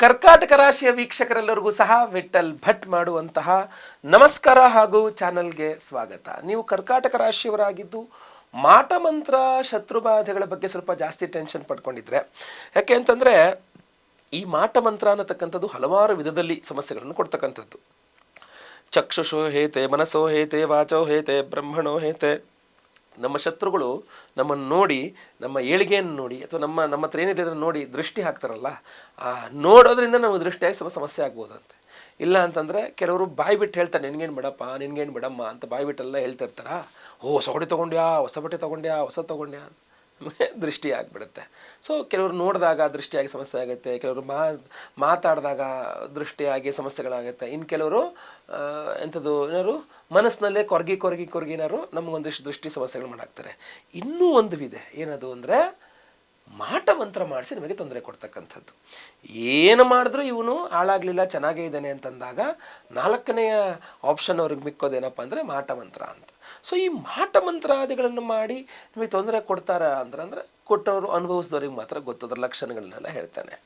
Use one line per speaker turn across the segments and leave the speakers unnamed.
ಕರ್ಕಾಟಕ ರಾಶಿಯ ವೀಕ್ಷಕರೆಲ್ಲರಿಗೂ ಸಹ ವಿಠಲ್ ಭಟ್ ಮಾಡುವಂತಹ ನಮಸ್ಕಾರ ಹಾಗೂ ಚಾನಲ್ಗೆ ಸ್ವಾಗತ. ನೀವು ಕರ್ಕಾಟಕ ರಾಶಿಯವರಾಗಿದ್ದು, ಮಾಟ ಮಂತ್ರ ಶತ್ರುಬಾಧೆಗಳ ಬಗ್ಗೆ ಸ್ವಲ್ಪ ಜಾಸ್ತಿ ಟೆನ್ಷನ್ ಪಡ್ಕೊಂಡಿದ್ರೆ, ಯಾಕೆ ಅಂತಂದ್ರೆ ಈ ಮಾಟ ಮಂತ್ರ ಅನ್ನತಕ್ಕಂಥದ್ದು ಹಲವಾರು ವಿಧದಲ್ಲಿ ಸಮಸ್ಯೆಗಳನ್ನು ಕೊಡ್ತಕ್ಕಂಥದ್ದು. ಚಕ್ಷುಷೋ ಹೇತೆ, ಮನಸ್ಸೋ ಹೇತೆ, ವಾಚೋ ಹೇತೆ, ಬ್ರಹ್ಮಣೋ ಹೇತೆ ನಮ್ಮ ಶತ್ರುಗಳು ನಮ್ಮನ್ನು ನೋಡಿ, ನಮ್ಮ ಏಳಿಗೆಯನ್ನು ನೋಡಿ ಅಥವಾ ನಮ್ಮ ನಮ್ಮ ಹತ್ರ ಏನಿದೆ ಅದನ್ನು ನೋಡಿ ದೃಷ್ಟಿ ಹಾಕ್ತಾರಲ್ಲ, ಆ ನೋಡೋದ್ರಿಂದ ನಮಗೆ ದೃಷ್ಟಿಯಾಗಿ ಸ್ವಲ್ಪ ಸಮಸ್ಯೆ ಆಗ್ಬೋದಂತೆ. ಇಲ್ಲ ಅಂತಂದರೆ ಕೆಲವರು ಬಾಯಿ ಬಿಟ್ಟು ಹೇಳ್ತಾರೆ, ನಿನಗೇನು ಬಿಡಪ್ಪ, ನಿನಗೇನು ಬಿಡಮ್ಮ ಅಂತ ಬಾಯಿ ಬಿಟ್ಟೆಲ್ಲ ಹೇಳ್ತಿರ್ತಾರ, ಓ ಹೊಸ ತೊಗೊಂಡ್ಯಾ, ಹೊಸ ಬಟ್ಟೆ ತೊಗೊಂಡ್ಯಾ, ಹೊಸ ತೊಗೊಂಡ್ಯಾ ನಮಗೆ ದೃಷ್ಟಿ ಆಗಿಬಿಡುತ್ತೆ. ಸೊ ಕೆಲವರು ನೋಡಿದಾಗ ದೃಷ್ಟಿಯಾಗಿ ಸಮಸ್ಯೆ ಆಗುತ್ತೆ, ಕೆಲವರು ಮಾ, ಮಾತಾಡಿದಾಗ ದೃಷ್ಟಿಯಾಗಿ ಸಮಸ್ಯೆಗಳಾಗುತ್ತೆ. ಇನ್ನು ಕೆಲವರು ಎಂಥದ್ದು, ಏನಾದ್ರು ಮನಸ್ಸಿನಲ್ಲೇ ಕೊರಗಿ ಕೊರಗಿ ಕೊರಗಿನಾರು ನಮಗೊಂದಿಷ್ಟು ದೃಷ್ಟಿ ಸಮಸ್ಯೆಗಳು ಮಾಡಾಕ್ತಾರೆ ಇನ್ನೂ ಒಂದು ವಿದೆ ಏನದು ಅಂದರೆ ಮಾಟ ಮಂತ್ರ ಮಾಡಿಸಿ ನಿಮಗೆ ತೊಂದರೆ ಕೊಡ್ತಕ್ಕಂಥದ್ದು. ಏನು ಮಾಡಿದ್ರೂ ಇವನು ಹಾಳಾಗಲಿಲ್ಲ, ಚೆನ್ನಾಗೇ ಇದ್ದಾನೆ ಅಂತಂದಾಗ ನಾಲ್ಕನೆಯ ಆಪ್ಷನ್ ಅವ್ರಿಗೆ ಮಿಕ್ಕೋದೇನಪ್ಪ ಅಂದರೆ ಮಾಟ ಮಂತ್ರ ಅಂತ. ಸೊ ಈ ಮಾಟ ಮಂತ್ರಾದಿಗಳನ್ನು ಮಾಡಿ ನಿಮಗೆ ತೊಂದರೆ ಕೊಡ್ತಾರ ಅಂದ್ರೆ, ಅಂದರೆ ಕೊಟ್ಟವರು ಅನುಭವಿಸಿದವ್ರಿಗೆ ಮಾತ್ರ ಗೊತ್ತದ್ರ ಲಕ್ಷಣಗಳನ್ನೆಲ್ಲ ಹೇಳ್ತಾನೆ.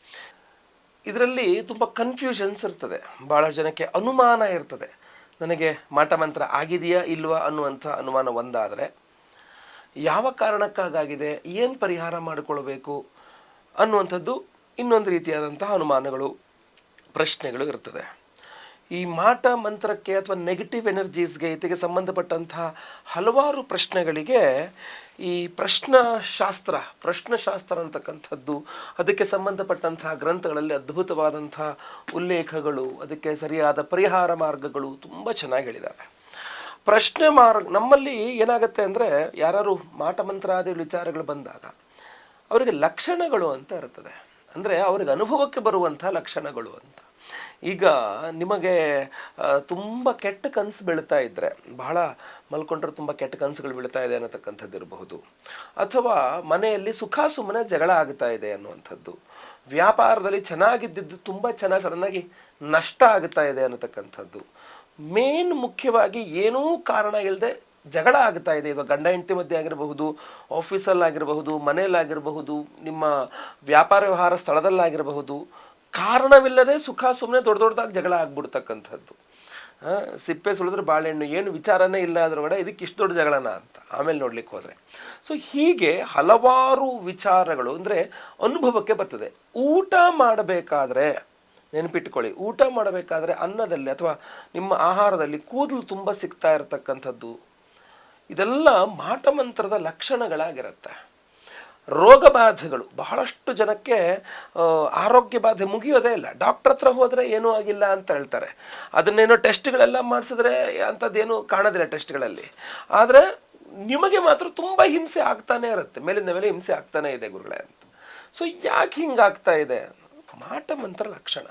ಇದರಲ್ಲಿ ತುಂಬ ಕನ್ಫ್ಯೂಷನ್ಸ್ ಇರ್ತದೆ. ಭಾಳ ಜನಕ್ಕೆ ಅನುಮಾನ ಇರ್ತದೆ. ನನಗೆ ಮಾಟ ಮಂತ್ರ ಆಗಿದೆಯಾ, ಇಲ್ವಾ ಅನ್ನುವಂಥ ಅನುಮಾನ ಒಂದಾದರೆ ಯಾವ ಕಾರಣಕ್ಕಾಗಿದೆ ಏನು ಪರಿಹಾರ ಮಾಡಿಕೊಳ್ಬೇಕು ಅನ್ನುವಂಥದ್ದು ಇನ್ನೊಂದು ರೀತಿಯಾದಂತಹ ಅನುಮಾನಗಳು, ಪ್ರಶ್ನೆಗಳು ಇರ್ತದೆ ಈ ಮಾಟ ಮಂತ್ರಕ್ಕೆ ಅಥವಾ ನೆಗೆಟಿವ್ ಎನರ್ಜೀಸ್ಗೆ ಇದಕ್ಕೆ ಸಂಬಂಧಪಟ್ಟಂತಹ ಹಲವಾರು ಪ್ರಶ್ನೆಗಳಿಗೆ ಈ ಪ್ರಶ್ನಶಾಸ್ತ್ರ ಪ್ರಶ್ನಶಾಸ್ತ್ರ ಅಂತಕ್ಕಂಥದ್ದು, ಅದಕ್ಕೆ ಸಂಬಂಧಪಟ್ಟಂತಹ ಗ್ರಂಥಗಳಲ್ಲಿ ಅದ್ಭುತವಾದಂತಹ ಉಲ್ಲೇಖಗಳು, ಅದಕ್ಕೆ ಸರಿಯಾದ ಪರಿಹಾರ ಮಾರ್ಗಗಳು ತುಂಬ ಚೆನ್ನಾಗಿ ಹೇಳಿದ್ದಾರೆ. ಪ್ರಶ್ನೆ ಮಾರ್ಗ ನಮ್ಮಲ್ಲಿ ಏನಾಗುತ್ತೆ ಅಂದರೆ ಯಾರು ಮಾಟ ಮಂತ್ರಾದಿ ವಿಚಾರಗಳು ಬಂದಾಗ ಅವರಿಗೆ ಲಕ್ಷಣಗಳು ಅಂತ ಇರ್ತದೆ. ಅಂದರೆ ಅವ್ರಿಗೆ ಅನುಭವಕ್ಕೆ ಬರುವಂಥ ಲಕ್ಷಣಗಳು ಅಂತ. ಈಗ ನಿಮಗೆ ತುಂಬ ಕೆಟ್ಟ ಕನಸು ಬೀಳ್ತಾ ಇದ್ದರೆ ಬಹಳ ಮಲ್ಕೊಂಡ್ರೆ ತುಂಬ ಕೆಟ್ಟ ಕನಸುಗಳು ಬೀಳ್ತಾ ಇದೆ ಅನ್ನತಕ್ಕಂಥದ್ದು ಇರಬಹುದು. ಅಥವಾ ಮನೆಯಲ್ಲಿ ಸುಖ ಸುಮ್ಮನೆ ಜಗಳ ಆಗ್ತಾ ಇದೆ ಅನ್ನುವಂಥದ್ದು. ವ್ಯಾಪಾರದಲ್ಲಿ ಚೆನ್ನಾಗಿದ್ದಿದ್ದು ತುಂಬ ಚೆನ್ನಾಗಿ ಸಡನ್ನಾಗಿ ನಷ್ಟ ಆಗ್ತಾ ಇದೆ ಅನ್ನತಕ್ಕಂಥದ್ದು. ಮೇನ್ ಮುಖ್ಯವಾಗಿ ಏನೂ ಕಾರಣ ಇಲ್ಲದೆ ಜಗಳ ಆಗ್ತಾ ಇದೆ. ಇವಾಗ ಗಂಡ ಹೆಂಡತಿ ಮಧ್ಯೆ ಆಗಿರಬಹುದು ಆಫೀಸಲ್ಲಾಗಿರಬಹುದು ಮನೆಯಲ್ಲಾಗಿರಬಹುದು, ನಿಮ್ಮ ವ್ಯಾಪಾರ ವ್ಯವಹಾರ ಸ್ಥಳದಲ್ಲಾಗಿರಬಹುದು, ಕಾರಣವಿಲ್ಲದೆ ಸುಖ ಸುಮ್ಮನೆ ದೊಡ್ಡ ದೊಡ್ಡದಾಗಿ ಜಗಳ ಆಗ್ಬಿಡ್ತಕ್ಕಂಥದ್ದು. ಸಿಪ್ಪೆ ಸುಳಿದ್ರೆ ಬಾಳೆಹಣ್ಣು, ಏನು ವಿಚಾರನೇ ಇಲ್ಲ ಅದ್ರೊಳಗಡೆ ಇದಕ್ಕೆ ಇಷ್ಟು ದೊಡ್ಡ ಜಗಳನ ಅಂತ ಆಮೇಲೆ ನೋಡ್ಲಿಕ್ಕೆ ಹೋದರೆ. ಸೊ ಹೀಗೆ ಹಲವಾರು ವಿಚಾರಗಳು ಅಂದರೆ ಅನುಭವಕ್ಕೆ ಬರ್ತದೆ. ಊಟ ಮಾಡಬೇಕಾದ್ರೆ ನೆನಪಿಟ್ಕೊಳ್ಳಿ. ಊಟ ಮಾಡಬೇಕಾದ್ರೆ ಅನ್ನದಲ್ಲಿ ಅಥವಾ ನಿಮ್ಮ ಆಹಾರದಲ್ಲಿ ಕೂದಲು ತುಂಬ ಸಿಗ್ತಾ ಇರತಕ್ಕಂಥದ್ದು, ಇದೆಲ್ಲ ಮಾಟಮಂತ್ರದ ಲಕ್ಷಣಗಳಾಗಿರುತ್ತೆ. ರೋಗ ಬಾಧೆಗಳು. ಬಹಳಷ್ಟು ಜನಕ್ಕೆ ಆರೋಗ್ಯ ಬಾಧೆ ಮುಗಿಯೋದೇ ಇಲ್ಲ. ಡಾಕ್ಟರ್ ಹತ್ರ ಹೋದರೆ ಏನೂ ಆಗಿಲ್ಲ ಅಂತ ಹೇಳ್ತಾರೆ. ಅದನ್ನೇನೋ ಟೆಸ್ಟ್ಗಳೆಲ್ಲ ಮಾಡಿಸಿದ್ರೆ ಅಂಥದ್ದೇನು ಕಾಣೋದಿಲ್ಲ ಟೆಸ್ಟ್ಗಳಲ್ಲಿ. ಆದರೆ ನಿಮಗೆ ಮಾತ್ರ ತುಂಬ ಹಿಂಸೆ ಆಗ್ತಾನೆ ಇರುತ್ತೆ. ಮೇಲಿಂದ ಮೇಲೆ ಹಿಂಸೆ ಆಗ್ತಾನೆ ಇದೆ ಗುರುಗಳೇ ಅಂತ. ಸೊ ಯಾಕೆ ಹಿಂಗಾಗ್ತಾ ಇದೆ? ಮಾಟ ಮಂತ್ರ ಲಕ್ಷಣ.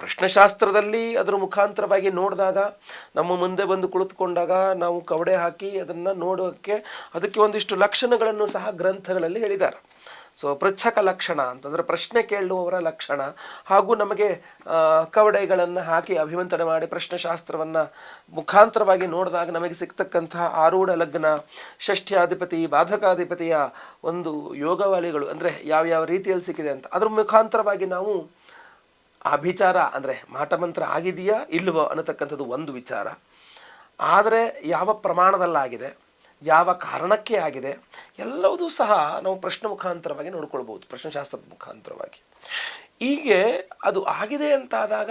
ಪ್ರಶ್ನಶಾಸ್ತ್ರದಲ್ಲಿ ಅದರ ಮುಖಾಂತರವಾಗಿ ನೋಡಿದಾಗ, ನಮ್ಮ ಮುಂದೆ ಬಂದು ಕುಳಿತುಕೊಂಡಾಗ ನಾವು ಕವಡೆ ಹಾಕಿ ಅದನ್ನು ನೋಡೋಕ್ಕೆ ಅದಕ್ಕೆ ಒಂದಿಷ್ಟು ಲಕ್ಷಣಗಳನ್ನು ಸಹ ಗ್ರಂಥಗಳಲ್ಲಿ ಹೇಳಿದ್ದಾರೆ. ಸೊ ಪೃಚ್ಛಕ ಲಕ್ಷಣ ಅಂತಂದರೆ ಪ್ರಶ್ನೆ ಕೇಳುವವರ ಲಕ್ಷಣ ಹಾಗೂ ನಮಗೆ ಕವಡೆಗಳನ್ನು ಹಾಕಿ ಅಭಿಮಂತ್ರಣೆ ಮಾಡಿ ಪ್ರಶ್ನಶಾಸ್ತ್ರವನ್ನು ಮುಖಾಂತರವಾಗಿ ನೋಡಿದಾಗ ನಮಗೆ ಸಿಗ್ತಕ್ಕಂತಹ ಆರೂಢ ಲಗ್ನ, ಷಷ್ಠ್ಯಾಧಿಪತಿ, ಬಾಧಕಾಧಿಪತಿಯ ಒಂದು ಯೋಗವಾಲಿಗಳು ಅಂದರೆ ಯಾವ್ಯಾವ ರೀತಿಯಲ್ಲಿ ಸಿಕ್ಕಿದೆ ಅಂತ ಅದ್ರ ಮುಖಾಂತರವಾಗಿ ನಾವು ಆ ವಿಚಾರ ಅಂದರೆ ಮಾಟಮಂತ್ರ ಆಗಿದೆಯಾ ಇಲ್ವೋ ಅನ್ನತಕ್ಕಂಥದ್ದು ಒಂದು ವಿಚಾರ. ಆದರೆ ಯಾವ ಪ್ರಮಾಣದಲ್ಲಾಗಿದೆ, ಯಾವ ಕಾರಣಕ್ಕೆ ಆಗಿದೆ ಎಲ್ಲವೂ ಸಹ ನಾವು ಪ್ರಶ್ನೆ ಮುಖಾಂತರವಾಗಿ ನೋಡ್ಕೊಳ್ಬೋದು ಪ್ರಶ್ನೆಶಾಸ್ತ್ರದ ಮುಖಾಂತರವಾಗಿ. ಹೀಗೆ ಅದು ಆಗಿದೆ ಅಂತಾದಾಗ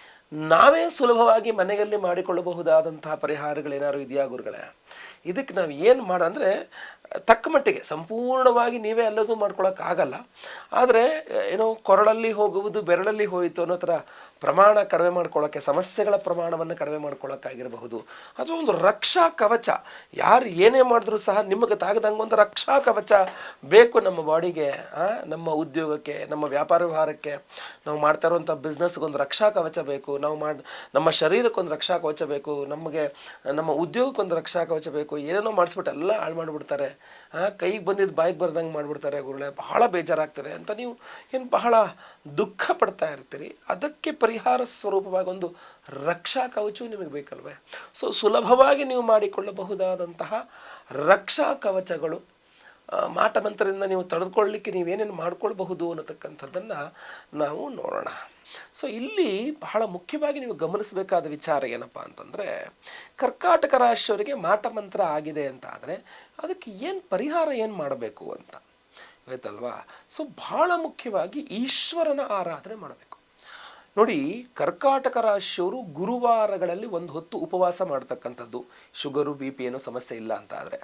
ನಾವೇ ಸುಲಭವಾಗಿ ಮನೆಯಲ್ಲಿ ಮಾಡಿಕೊಳ್ಳಬಹುದಾದಂತಹ ಪರಿಹಾರಗಳೇನಾದ್ರು ಇದೆಯಾ ಗುರುಗಳೇ? ಇದಕ್ಕೆ ನಾವು ಏನು ಮಾಡ ಅಂದರೆ ತಕ್ಕ ಮಟ್ಟಿಗೆ, ಸಂಪೂರ್ಣವಾಗಿ ನೀವೇ ಎಲ್ಲದೂ ಮಾಡ್ಕೊಳಕ್ಕಾಗಲ್ಲ. ಆದರೆ, ಏನೋ ಕೊರಳಲ್ಲಿ ಹೋಗುವುದು, ಬೆರಳಲ್ಲಿ ಹೋಯಿತು ಅನ್ನೋ ಥರ ಪ್ರಮಾಣ ಕಡಿಮೆ ಮಾಡ್ಕೊಳ್ಳೋಕ್ಕೆ ಸಮಸ್ಯೆಗಳ ಪ್ರಮಾಣವನ್ನು ಕಡಿಮೆ ಮಾಡ್ಕೊಳ್ಳೋಕ್ಕಾಗಿರಬಹುದು ಅಥವಾ ಒಂದು ರಕ್ಷಾ ಕವಚ. ಯಾರು ಏನೇ ಮಾಡಿದ್ರೂ ಸಹ ನಿಮಗೆ ತಾಗದಂಗೆ ಒಂದು ರಕ್ಷಾ ಕವಚ ಬೇಕು ನಮ್ಮ ಬಾಡಿಗೆ ನಮ್ಮ ಉದ್ಯೋಗಕ್ಕೆ, ನಮ್ಮ ವ್ಯಾಪಾರ ವ್ಯವಹಾರಕ್ಕೆ. ನಾವು ಮಾಡ್ತಾ ಇರುವಂಥ ಬಿಸ್ನೆಸ್ಗೊಂದು ರಕ್ಷಾ ಕವಚ ಬೇಕು. ನಾವು ಮಾಡಿ, ನಮ್ಮ ಶರೀರಕ್ಕೊಂದು ರಕ್ಷಾ ಕವಚ ಬೇಕು. ನಮಗೆ, ನಮ್ಮ ಉದ್ಯೋಗಕ್ಕೊಂದು ರಕ್ಷಾ ಕವಚ ಬೇಕು. ಏನೇನೋ ಮಾಡಿಸ್ಬಿಟ್ಟು ಎಲ್ಲ ಹಾಳು ಮಾಡಿಬಿಡ್ತಾರೆ. ಕೈಗೆ ಬಂದಿದ್ದು ಬಾಯಿಗೆ ಬರ್ದಂಗೆ ಮಾಡಿಬಿಡ್ತಾರೆ ಗುರುಳೆ ಬಹಳ ಬೇಜಾರಾಗ್ತದೆ ಅಂತ ನೀವು ಏನು ಬಹಳ ದುಃಖ ಪಡ್ತಾ ಇರ್ತೀರಿ. ಅದಕ್ಕೆ ಪರಿಹಾರ ಸ್ವರೂಪವಾಗಿ ಒಂದು ರಕ್ಷಾ ಕವಚವು ನಿಮಗೆ ಬೇಕಲ್ವೇ? ಸೊ ಸುಲಭವಾಗಿ ನೀವು ಮಾಡಿಕೊಳ್ಳಬಹುದಾದಂತಹ ರಕ್ಷಾ ಕವಚಗಳು ಆ, ಮಾಟ ಮಂತ್ರದಿಂದ ನೀವು ತಡೆದುಕೊಳ್ಳಲಿಕ್ಕೆ ನೀವೇನೇನು ಮಾಡ್ಕೊಳ್ಬಹುದು ಅನ್ನತಕ್ಕಂಥದ್ದನ್ನು ನಾವು ನೋಡೋಣ. ಸೊ ಇಲ್ಲಿ ಬಹಳ ಮುಖ್ಯವಾಗಿ ನೀವು ಗಮನಿಸಬೇಕಾದ ವಿಚಾರ ಏನಪ್ಪ ಅಂತಂದರೆ ಕರ್ಕಾಟಕ ರಾಶಿಯವರಿಗೆ ಮಾಟ ಮಂತ್ರ ಆಗಿದೆ ಅಂತ ಆದರೆ ಅದಕ್ಕೆ ಏನು ಪರಿಹಾರ ಏನು ಮಾಡಬೇಕು ಅಂತ. ಆಯ್ತಲ್ವಾ? ಸೊ ಬಹಳ ಮುಖ್ಯವಾಗಿ ಈಶ್ವರನ ಆರಾಧನೆ ಮಾಡಬೇಕು. ನೋಡಿ, ಕರ್ಕಾಟಕ ರಾಶಿಯವರು ಗುರುವಾರಗಳಲ್ಲಿ ಒಂದು ಹೊತ್ತು ಉಪವಾಸ ಮಾಡ್ತಕ್ಕಂಥದ್ದು. ಶುಗರು, ಬಿ ಪಿ ಏನೋ ಸಮಸ್ಯೆ ಇಲ್ಲ ಅಂತ ಆದರೆ.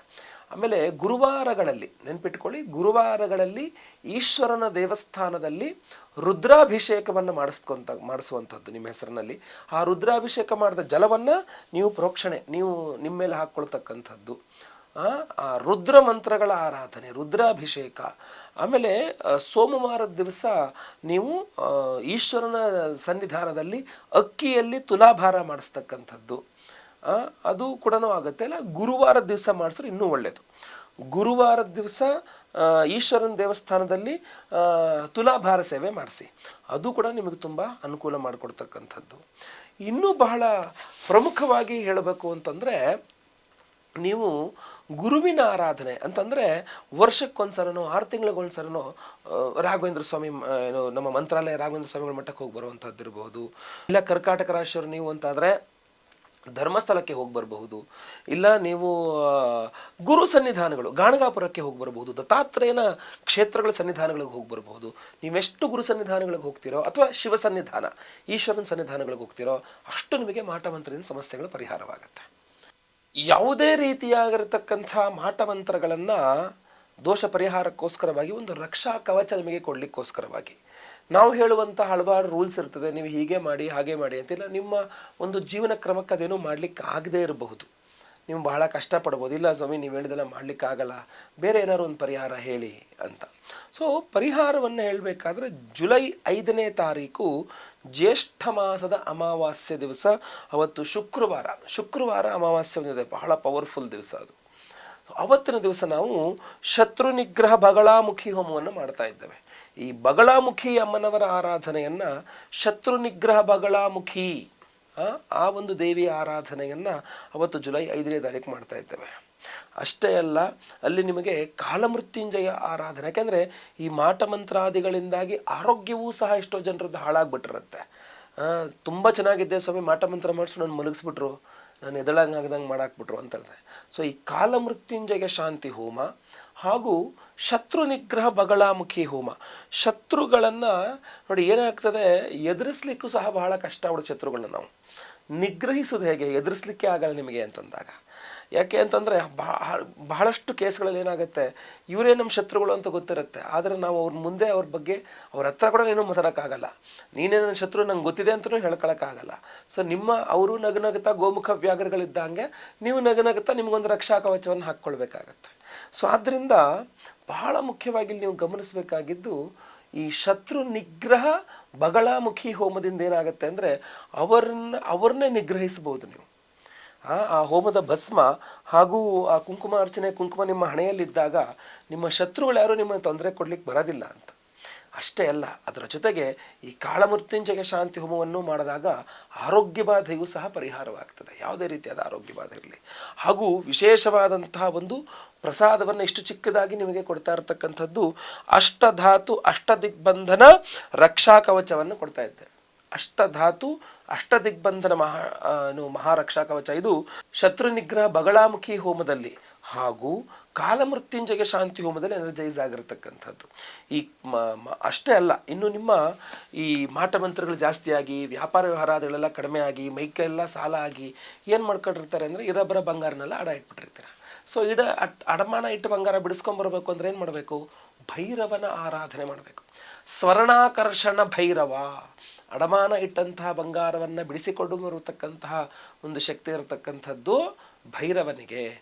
ಆಮೇಲೆ ಗುರುವಾರಗಳಲ್ಲಿ, ನೆನ್ಪಿಟ್ಕೊಳ್ಳಿ, ಗುರುವಾರಗಳಲ್ಲಿ ಈಶ್ವರನ ದೇವಸ್ಥಾನದಲ್ಲಿ ರುದ್ರಾಭಿಷೇಕವನ್ನು ಮಾಡಿಸ್ಕೊಂತ, ಮಾಡಿಸುವಂಥದ್ದು ನಿಮ್ಮ ಹೆಸರಿನಲ್ಲಿ. ಆ ರುದ್ರಾಭಿಷೇಕ ಮಾಡಿದ ಜಲವನ್ನು ನೀವು ಪ್ರೋಕ್ಷಣೆ, ನೀವು ನಿಮ್ಮ ಮೇಲೆ ಹಾಕ್ಕೊಳ್ತಕ್ಕಂಥದ್ದು. ಆ, ರುದ್ರ ಮಂತ್ರಗಳ ಆರಾಧನೆ ರುದ್ರಾಭಿಷೇಕ. ಆಮೇಲೆ ಸೋಮವಾರದ ದಿವಸ ನೀವು ಈಶ್ವರನ ಸನ್ನಿಧಾನದಲ್ಲಿ ಅಕ್ಕಿಯಲ್ಲಿ ತುಲಾಭಾರ ಮಾಡಿಸ್ತಕ್ಕಂಥದ್ದು. ಅದು ಕೂಡ ಆಗುತ್ತೆ ಅಲ್ಲ? ಗುರುವಾರದ ದಿವಸ ಮಾಡಿಸಿದ್ರೆ ಇನ್ನೂ ಒಳ್ಳೆಯದು ಗುರುವಾರದ ದಿವಸ ಈಶ್ವರನ ದೇವಸ್ಥಾನದಲ್ಲಿ ತುಲಾಭಾರ ಸೇವೆ ಮಾಡಿಸಿ. ಅದು ಕೂಡ ನಿಮಗೆ ತುಂಬ ಅನುಕೂಲ ಮಾಡಿಕೊಡ್ತಕ್ಕಂಥದ್ದು. ಇನ್ನೂ ಬಹಳ ಪ್ರಮುಖವಾಗಿ ಹೇಳಬೇಕು ಅಂತಂದರೆ ನೀವು ಗುರುವಿನ ಆರಾಧನೆ ಅಂತಂದರೆ ವರ್ಷಕ್ಕೊಂದ್ಸಲನೋ ಆರು ತಿಂಗಳಿಗೊಂದ್ಸಲನೋ ಆ, ರಾಘವೇಂದ್ರ ಸ್ವಾಮಿ ಏನು ನಮ್ಮ ಮಂತ್ರಾಲಯ ರಾಘವೇಂದ್ರ ಸ್ವಾಮಿಗಳ ಮಠಕ್ಕೆ ಹೋಗಿ ಬರುವಂಥದ್ದು ಇರಬಹುದು ಇಲ್ಲ ಕರ್ಕಾಟಕ ರಾಶಿಯವರು ನೀವು ಅಂತಾದರೆ ಧರ್ಮಸ್ಥಳಕ್ಕೆ ಹೋಗಿ ಬರಬಹುದು. ಇಲ್ಲ ನೀವು ಗುರು ಸನ್ನಿಧಾನಗಳು ಗಾಣಗಾಪುರಕ್ಕೆ ಹೋಗಿ ಬರಬಹುದು. ದತ್ತಾತ್ರೇಯನ ಕ್ಷೇತ್ರಗಳ ಸನ್ನಿಧಾನಗಳಿಗೆ ಹೋಗಿ ಬರಬಹುದು. ನೀವೆಷ್ಟು ಗುರು ಸನ್ನಿಧಾನಗಳಿಗೆ ಹೋಗ್ತೀರೋ ಅಥವಾ ಶಿವ ಸನ್ನಿಧಾನ ಈಶ್ವರನ ಸನ್ನಿಧಾನಗಳಿಗೆ ಹೋಗ್ತೀರೋ ಅಷ್ಟು ನಿಮಗೆ ಮಾಟ ಮಂತ್ರದಿಂದ ಸಮಸ್ಯೆಗಳು ಪರಿಹಾರವಾಗುತ್ತೆ. ಯಾವುದೇ ರೀತಿಯಾಗಿರತಕ್ಕಂಥ ಮಾಟ ಮಂತ್ರಗಳನ್ನ ದೋಷ ಪರಿಹಾರಕ್ಕೋಸ್ಕರವಾಗಿ ಒಂದು ರಕ್ಷಾ ಕವಚ ನಿಮಗೆ ಕೊಡ್ಲಿಕ್ಕೋಸ್ಕರವಾಗಿ. ನಾವು ಹೇಳುವಂಥ ಹಲವಾರು ರೂಲ್ಸ್ ಇರ್ತದೆ, ನೀವು ಹೀಗೆ ಮಾಡಿ, ಹಾಗೆ ಮಾಡಿ ಅಂತಿಲ್ಲ ನಿಮ್ಮ ಒಂದು ಜೀವನ ಕ್ರಮಕ್ಕೆ ಅದೇನೂ ಮಾಡ್ಲಿಕ್ಕೆ ಆಗದೇ ಇರಬಹುದು. ನೀವು ಬಹಳ ಕಷ್ಟಪಡ್ಬೋದು. ಇಲ್ಲ ಸ್ವಾಮಿ, ನೀವು ಹೇಳಿದೆಲ್ಲ ಮಾಡಲಿಕ್ಕಾಗಲ್ಲ ಬೇರೆ ಏನಾದ್ರು ಒಂದು ಪರಿಹಾರ ಹೇಳಿ ಅಂತ. ಸೊ ಪರಿಹಾರವನ್ನು ಹೇಳಬೇಕಾದ್ರೆ ಜುಲೈ ಐದನೇ ತಾರೀಕು ಜ್ಯೇಷ್ಠ ಮಾಸದ ಅಮಾವಾಸ್ಯೆ ದಿವಸ. ಅವತ್ತು ಶುಕ್ರವಾರ. ಶುಕ್ರವಾರ ಅಮಾವಾಸ್ಯೆ ಬಂದಿದೆ. ಬಹಳ ಪವರ್ಫುಲ್ ದಿವಸ ಅದು. ಅವತ್ತಿನ ದಿವಸ ನಾವು ಶತ್ರು ನಿಗ್ರಹ ಬಗಳಾಮುಖಿ ಹೋಮವನ್ನು ಮಾಡ್ತಾ ಇದ್ದೇವೆ. ಈ ಬಗಳಾಮುಖಿ ಅಮ್ಮನವರ ಆರಾಧನೆಯನ್ನು ಶತ್ರು ನಿಗ್ರಹ ಬಗಳಾಮುಖಿ ಆ, ಒಂದು ದೇವಿ ಆರಾಧನೆಯನ್ನು ಅವತ್ತು ಜುಲೈ ಐದನೇ ತಾರೀಕು ಮಾಡ್ತಾ ಇದ್ದೇವೆ. ಅಷ್ಟೇ ಅಲ್ಲ ಅಲ್ಲಿ ನಿಮಗೆ ಕಾಲಮೃತ್ಯುಂಜಯ ಆರಾಧನೆ ಯಾಕೆಂದರೆ ಈ ಮಾಟ ಮಂತ್ರಾದಿಗಳಿಂದಾಗಿ ಆರೋಗ್ಯವೂ ಸಹ ಎಷ್ಟೋ ಜನರದ್ದು ಹಾಳಾಗ್ಬಿಟ್ಟಿರುತ್ತೆ. ತುಂಬ ಚೆನ್ನಾಗಿದ್ದೆ ಸ್ವಾಮಿ ಮಾಟ ಮಂತ್ರ ಮಾಡಿಸಿ ನಾನು ಮಲಗಿಸ್ಬಿಟ್ರು ನಾನು ಎದಳಂಗಾಗ್ದಂಗೆ ಮಾಡಾಕ್ಬಿಟ್ರು ಅಂತ ಹೇಳಿದೆ ಸೊ ಈ ಕಾಲಮೃತ್ಯುಂಜಯ ಶಾಂತಿ ಹೋಮ ಹಾಗೂ ಶತ್ರು ನಿಗ್ರಹ ಬಗಳಾಮುಖಿ ಹೋಮ. ಶತ್ರುಗಳನ್ನು ನೋಡಿ ಏನಾಗ್ತದೆ, ಎದುರಿಸ್ಲಿಕ್ಕೂ ಸಹ ಬಹಳ ಕಷ್ಟ ಅವಳು ಶತ್ರುಗಳನ್ನ ನಾವು. ನಿಗ್ರಹಿಸೋದು ಹೇಗೆ? ಎದುರಿಸ್ಲಿಕ್ಕೆ ಆಗಲ್ಲ ನಿಮಗೆ ಅಂತಂದಾಗ. ಯಾಕೆ ಅಂತಂದರೆ ಬಹಳ ಬಹಳಷ್ಟು ಕೇಸ್ಗಳಲ್ಲಿ ಏನಾಗುತ್ತೆ, ಇವರೇ ನಮ್ಮ ಶತ್ರುಗಳು ಅಂತ ಗೊತ್ತಿರುತ್ತೆ. ಆದರೆ ನಾವು ಅವ್ರ ಮುಂದೆ ಅವ್ರ ಬಗ್ಗೆ, ಅವ್ರ ಹತ್ರ ಕೂಡ ಏನೂ ಮಾತಾಡೋಕ್ಕಾಗಲ್ಲ ನೀನೇ ನನ್ನ ಶತ್ರು, ನಂಗೆ ಗೊತ್ತಿದೆ ಅಂತಲೂ ಹೇಳ್ಕೊಳಕ್ಕಾಗಲ್ಲ. ಸೊ ನಿಮ್ಮ, ಅವರು ನಗನಗುತ್ತಾ ಗೋಮುಖ ವ್ಯಾಘ್ರಗಳಿದ್ದಂಗೆ ನೀವು ನಗನಗುತ್ತಾ ನಿಮಗೊಂದು ರಕ್ಷಾ ಕವಚವನ್ನು ಹಾಕ್ಕೊಳ್ಬೇಕಾಗತ್ತೆ. ಸೊ ಆದ್ದರಿಂದ ಬಹಳ ಮುಖ್ಯವಾಗಿ ನೀವು ಗಮನಿಸಬೇಕಾಗಿದ್ದು ಈ ಶತ್ರು ನಿಗ್ರಹ ಬಗಳಾಮುಖಿ ಹೋಮದಿಂದ ಏನಾಗುತ್ತೆ ಅಂದರೆ ಅವರನ್ನ, ಅವ್ರನ್ನೇ ನಿಗ್ರಹಿಸಬಹುದು ನೀವು. ಆ ಹೋಮದ ಭಸ್ಮ ಹಾಗೂ ಆ ಕುಂಕುಮ ಅರ್ಚನೆ, ಕುಂಕುಮ ನಿಮ್ಮ ಹಣೆಯಲ್ಲಿದ್ದಾಗ ನಿಮ್ಮ ಶತ್ರುಗಳು ಯಾರು ನಿಮ್ಮನ್ನು ತೊಂದರೆ ಕೊಡ್ಲಿಕ್ಕೆ ಬರೋದಿಲ್ಲ ಅಂತ. ಅಷ್ಟೇ ಅಲ್ಲ, ಅದರ ಜೊತೆಗೆ ಈ ಕಾಳಮೃತ್ಯುಂಜಯ ಶಾಂತಿ ಹೋಮವನ್ನು ಮಾಡಿದಾಗ ಆರೋಗ್ಯ ಬಾಧೆಯೂ ಸಹ ಪರಿಹಾರವಾಗ್ತದೆ. ಯಾವುದೇ ರೀತಿಯಾದ ಆರೋಗ್ಯ ಬಾಧೆ ಇರಲಿ. ಹಾಗೂ ವಿಶೇಷವಾದಂತಹ ಒಂದು ಪ್ರಸಾದವನ್ನು ಇಷ್ಟು ಚಿಕ್ಕದಾಗಿ ನಿಮಗೆ ಕೊಡ್ತಾ ಇರತಕ್ಕಂಥದ್ದು ಅಷ್ಟಧಾತು ಅಷ್ಟದಿಗ್ಬಂಧನ ರಕ್ಷಾ ಕವಚವನ್ನು ಕೊಡ್ತಾ ಇದ್ದೆ. ಅಷ್ಟಧಾತು ಮಹಾ ದಿಗ್ಬಂಧನ ಏನು ಮಹಾರಕ್ಷಾ ಕವಚ. ಇದು ಶತ್ರು ನಿಗ್ರಹ ಬಗಳಾಮುಖಿ ಹೋಮದಲ್ಲಿ ಹಾಗೂ ಕಾಲಮೃತ್ಯುಂಜಯ ಶಾಂತಿ ಹೋಮದಲ್ಲಿ ಎನರ್ಜೈಸ್ ಆಗಿರತಕ್ಕಂಥದ್ದು. ಈ ಅಷ್ಟೇ ಅಲ್ಲ, ಇನ್ನು ನಿಮ್ಮ ಈ ಮಾಟ ಮಂತ್ರಗಳು ಜಾಸ್ತಿಯಾಗಿ ವ್ಯಾಪಾರ ವ್ಯವಹಾರಗಳೆಲ್ಲ ಕಡಿಮೆ ಆಗಿ, ಮೈಕೆಲ್ಲ ಸಾಲ ಆಗಿ ಏನು ಮಾಡ್ಕೊಂಡಿರ್ತಾರೆ ಅಂದರೆ ಇರಬ್ಬರ ಬಂಗಾರನೆಲ್ಲ ಅಡ ಇಟ್ಬಿಟ್ಟಿರ್ತಾರೆ. ಸೊ ಇಡ, ಅಟ್- ಅಡಮಾನ ಇಟ್ಟು ಬಂಗಾರ ಬಿಡಿಸ್ಕೊಂಬರ್ಬೇಕು ಅಂದ್ರೆ ಏನು ಮಾಡಬೇಕು? ಭೈರವನ ಆರಾಧನೆ ಮಾಡಬೇಕು. ಸ್ವರ್ಣಾಕರ್ಷಣ ಭೈರವ. ಅಡಮಾನ ಇಟ್ಟಂತಹ ಬಂಗಾರವನ್ನು ಬಿಡಿಸಿಕೊಂಡು ಬರತಕ್ಕಂತಹ ಒಂದು ಶಕ್ತಿ ಇರತಕ್ಕಂಥದ್ದು ಭೈರವನಿಗೆ.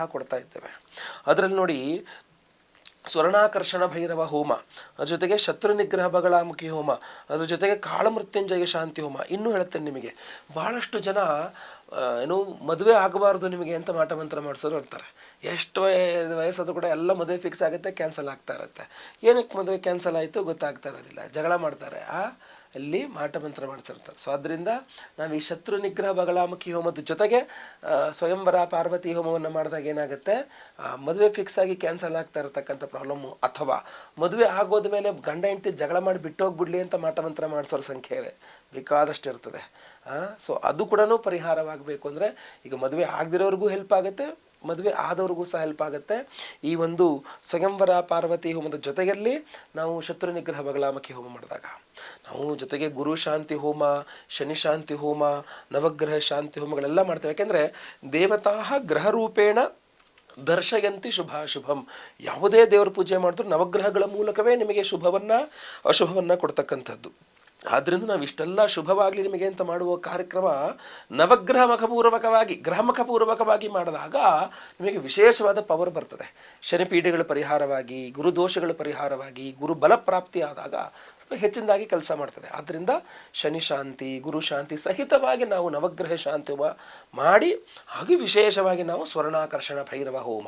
ಕೊಡ್ತಾ ಇದ್ದೇವೆ. ಅದರಲ್ಲಿ ನೋಡಿ, ಸ್ವರ್ಣಾಕರ್ಷಣ ಭೈರವ ಹೋಮ, ಅದ್ರ ಜೊತೆಗೆ ಶತ್ರು ನಿಗ್ರಹ ಬಗಳಾಮುಖಿ ಹೋಮ, ಅದ್ರ ಜೊತೆಗೆ ಕಾಳಮೃತ್ಯುಂಜಯ ಶಾಂತಿ ಹೋಮ, ಇನ್ನೂ ಹೇಳ್ತೇನೆ ನಿಮಗೆ. ಬಹಳಷ್ಟು ಜನ ಏನು ಮದುವೆ ಆಗಬಾರ್ದು ನಿಮಗೆ ಅಂತ ಮಾಟ ಮಂತ್ರ ಮಾಡಿಸೋರು ಇರ್ತಾರೆ ಎಷ್ಟು ವಯಸ್ಸಾದ್ರೂ ಕೂಡ ಎಲ್ಲ ಮದುವೆ ಫಿಕ್ಸ್ ಆಗುತ್ತೆ ಕ್ಯಾನ್ಸಲ್ ಆಗ್ತಾ ಇರುತ್ತೆ. ಏನಕ್ಕೆ ಮದುವೆ ಕ್ಯಾನ್ಸಲ್ ಆಯಿತು ಗೊತ್ತಾಗ್ತಾ ಇರೋದಿಲ್ಲ. ಜಗಳ ಮಾಡ್ತಾರೆ. ಆ ಅಲ್ಲಿ ಮಾಟ ಮಂತ್ರ ಮಾಡಿಸಿರ್ತಾರೆ ಸೊ ಅದರಿಂದ ನಾವು ಈ ಶತ್ರು ನಿಗ್ರಹ ಬಗಳಾಮುಖಿ ಹೋಮದ ಜೊತೆಗೆ ಸ್ವಯಂವರ ಪಾರ್ವತಿ ಹೋಮವನ್ನು ಮಾಡಿದಾಗ ಏನಾಗುತ್ತೆ? ಮದುವೆ ಫಿಕ್ಸ್ ಆಗಿ ಕ್ಯಾನ್ಸಲ್ ಆಗ್ತಾ ಇರತಕ್ಕಂಥ ಪ್ರಾಬ್ಲಮ್ಮು ಅಥವಾ ಮದುವೆ ಆಗೋದ ಮೇಲೆ ಗಂಡ ಹೆಂಡತಿ ಜಗಳ ಮಾಡಿ ಬಿಟ್ಟು ಹೋಗ್ಬಿಡ್ಲಿ ಅಂತ ಮಾಟ ಮಂತ್ರ ಮಾಡಿಸೋರ ಸಂಖ್ಯೆ ಬೇಕಾದಷ್ಟು ಇರ್ತದೆ ಸೊ ಅದು ಕೂಡ ಪರಿಹಾರವಾಗಬೇಕು ಅಂದರೆ ಈಗ ಮದುವೆ ಆಗದಿರೋರಿಗೂ ಹೆಲ್ಪ್ ಆಗುತ್ತೆ, ಮದುವೆ ಆದವ್ರಿಗೂ ಸಹ ಹೆಲ್ಪ್ ಆಗುತ್ತೆ. ಈ ಒಂದು ಸ್ವಯಂವರ ಪಾರ್ವತಿ ಹೋಮದ ಜೊತೆಯಲ್ಲಿ ನಾವು ಶತ್ರು ನಿಗ್ರಹ ಬಗಲಾಮಕಿ ಹೋಮ ಮಾಡಿದಾಗ, ನಾವು ಜೊತೆಗೆ ಗುರು ಶಾಂತಿ ಹೋಮ, ಶನಿ ಶಾಂತಿ ಹೋಮ, ನವಗ್ರಹ ಶಾಂತಿ ಹೋಮಗಳೆಲ್ಲ ಮಾಡ್ತೇವೆ. ಯಾಕೆಂದರೆ ದೇವತಾ ಗ್ರಹ ರೂಪೇಣ ದರ್ಶಯಂತಿ ಶುಭಾಶುಭಂ. ಯಾವುದೇ ದೇವರ ಪೂಜೆ ಮಾಡಿದ್ರು ನವಗ್ರಹಗಳ ಮೂಲಕವೇ ನಿಮಗೆ ಶುಭವನ್ನ, ಅಶುಭವನ್ನ ಕೊಡ್ತಕ್ಕಂಥದ್ದು. ಆದ್ರಿಂದ ನಾವು ಇಷ್ಟೆಲ್ಲ ಶುಭವಾಗಲಿ ನಿಮಗೆ ಅಂತ ಮಾಡುವ ಕಾರ್ಯಕ್ರಮ ನವಗ್ರಹ ಮುಖಪೂರ್ವಕವಾಗಿ ಗ್ರಹಮುಖಪೂರ್ವಕವಾಗಿ ಮಾಡಿದಾಗ ನಿಮಗೆ ವಿಶೇಷವಾದ ಪವರ್ ಬರ್ತದೆ. ಶನಿಪೀಡೆಗಳ ಪರಿಹಾರವಾಗಿ ಗುರುದೋಷಗಳ ಪರಿಹಾರವಾಗಿ, ಗುರು ಬಲ ಪ್ರಾಪ್ತಿ ಆದಾಗ ಹೆಚ್ಚಿನದಾಗಿ ಕೆಲಸ ಮಾಡ್ತದೆ. ಆದ್ದರಿಂದ ಶನಿ ಶಾಂತಿ, ಗುರು ಶಾಂತಿ ಸಹಿತವಾಗಿ ನಾವು ನವಗ್ರಹ ಶಾಂತಿ ಮಾಡಿ, ಹಾಗೆ ವಿಶೇಷವಾಗಿ ನಾವು ಸ್ವರ್ಣಾಕರ್ಷಣ ಭೈರವ ಹೋಮ.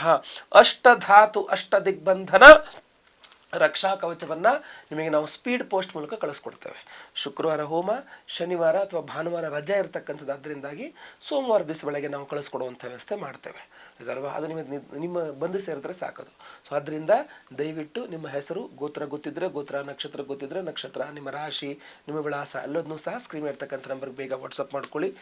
ಅಷ್ಟಧಾತು ಅಷ್ಟ ದಿಗ್ಬಂಧನ ರಕ್ಷಾ ಕವಚವನ್ನ ನಿಮಗೆ ನಾವು ಸ್ಪೀಡ್ ಪೋಸ್ಟ್ ಮೂಲಕ ಕಳಿಸ್ಕೊಡ್ತೇವೆ. ಶುಕ್ರವಾರ ಹೋಮ, ಶನಿವಾರ ಅಥವಾ ಭಾನುವಾರ ರಜೆ ಇರತಕ್ಕಂಥದ್ದು ಅದರಿಂದಾಗಿ ಸೋಮವಾರ ದಿವಸ ಬೆಳಗ್ಗೆ ನಾವು ಕಳಿಸ್ಕೊಡುವಂಥ ವ್ಯವಸ್ಥೆ ಮಾಡ್ತೇವೆ. ಇದಲ್ವಾ? ಅದು ನಿಮಗೆ ನಿ- ನಿಮ್ಮ ಬಂದು ಸೇರಿದ್ರೆ ಸಾಕದು. ಸೊ ಅದರಿಂದ ದಯವಿಟ್ಟು ನಿಮ್ಮ ಹೆಸರು, ಗೋತ್ರ ಗೊತ್ತಿದ್ರೆ ಗೋತ್ರ, ನಕ್ಷತ್ರ ಗೊತ್ತಿದ್ರೆ ನಕ್ಷತ್ರ, ನಿಮ್ಮ ರಾಶಿ, ನಿಮ್ಮ ವಿಳಾಸ ಎಲ್ಲದನ್ನೂ ಸಹ ಸ್ಕ್ರೀನ್ ಇರ್ತಕ್ಕಂಥ ನಂಬರ್ಗೆ ಬೇಗ ವಾಟ್ಸಪ್ ಮಾಡ್ಕೊಳ್ಳಿ.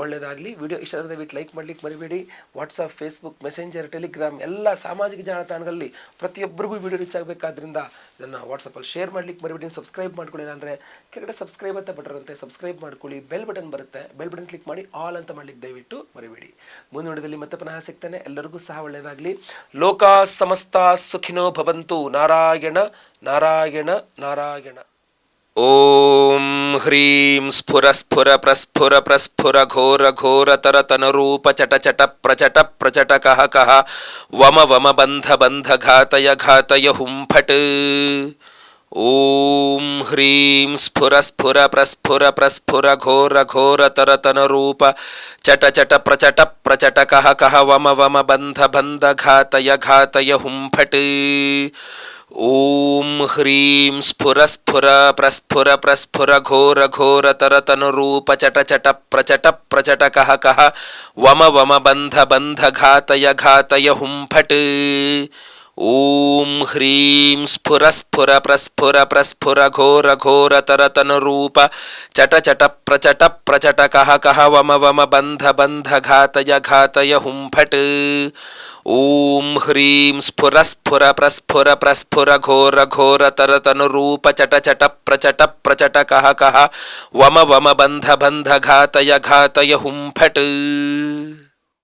ಒಳ್ಳೆಯದಾಗಲಿ ವಿಡಿಯೋ ಇಷ್ಟ ದಯವಿಟ್ಟು ಲೈಕ್ ಮಾಡ್ಲಿಕ್ಕೆ ಮರಿಬೇಡಿ. ವಾಟ್ಸಪ್ ಫೇಸ್ಬುಕ್ ಮೆಸೆಂಜರ್ ಟೆಲಿಗ್ರಾಮ್ ಎಲ್ಲ ಸಾಮಾಜಿಕ ಜಾಲತಾಣಗಳಲ್ಲಿ ಪ್ರತಿಯೊಬ್ಬರಿಗೂ ವಿಡಿಯೋ ರೀಚ್ ಆಗಬೇಕಾದ್ರಿಂದ ಇದನ್ನು ವಾಟ್ಸಪ್ಪಲ್ಲಿ ಶೇರ್ ಮಾಡ್ಲಿಕ್ಕೆ ಮರಿಬೇಡಿ. ಸಬ್ಸ್ಕ್ರೈಬ್ ಮಾಡ್ಕೊಳ್ಳಿ. ಅಂದರೆ ಕೆಳಗಡೆ ಸಬ್ಸ್ಕ್ರೈಬ್ ಅಂತ ಬಟನ್ ಸಬ್ಸ್ಕ್ರೈಬ್ ಮಾಡ್ಕೊಳ್ಳಿ. ಬೆಲ್ ಬಟನ್ ಬರುತ್ತೆ. ಬೆಲ್ ಬಟನ್ ಕ್ಲಿಕ್ ಮಾಡಿ ಆಲ್ ಅಂತ ಮಾಡ್ಲಿಕ್ಕೆ ದಯವಿಟ್ಟು ಮರಿಬೇಡಿ. ಮುಂದಿನ ವಿಡಿಯೋದಲ್ಲಿ ಮತ್ತೆ ಪುನಃ ಸಿಗ್ತಾನೆ. ಎಲ್ಲರಿಗೂ ಸಹ ಒಳ್ಳೆಯದಾಗಲಿ ಲೋಕ ಸಮಸ್ತ ಸುಖಿನೋ ಭವಂತು. ನಾರಾಯಣ ನಾರಾಯಣ ನಾರಾಯಣ.
ఓం హ్రీం స్ఫుర స్ఫుర ప్రస్ఫుర ప్రస్ఫుర ఘోర ఘోర తర తనరూప చట చట ప్రచట ప్రచట కహ కహ వమ వమ బంధ బంధ ఘాతయ ఘాతయ హుంఫట్ ॐ ह्रीं स्फुरस्फुर प्रस्फुर प्रस्फुर घोर घोर तरतनरूप चट चट प्रचट प्रचट कह कह वम वम बन्ध बन्ध घातय घातय हुम्फट् ॐ ह्रीं स्फुर स्फुर प्रस्फुर प्रस्फुर घोर घोर तरतनरूप चट चट प्रचट प्रचट कह कह वम वम बन्ध बन्ध घातय घातय हुम्फट् ॐ ह्रीं स्फुरस्फुर प्रस्फुर प्रस्फुर घोर घोर तरतनुरूप चट चट प्रचट प्रचट कह कह वम वम बन्ध बन्ध घातय घातय हुं फट् ॐ ह्रीं स्फुर स्फुर प्रस्फुर प्रस्फुर घोर घोर तरतनुरूप चट चट प्रचट प्रचट कह कह वम वम बन्ध बन्ध घातय घातय हुं फट्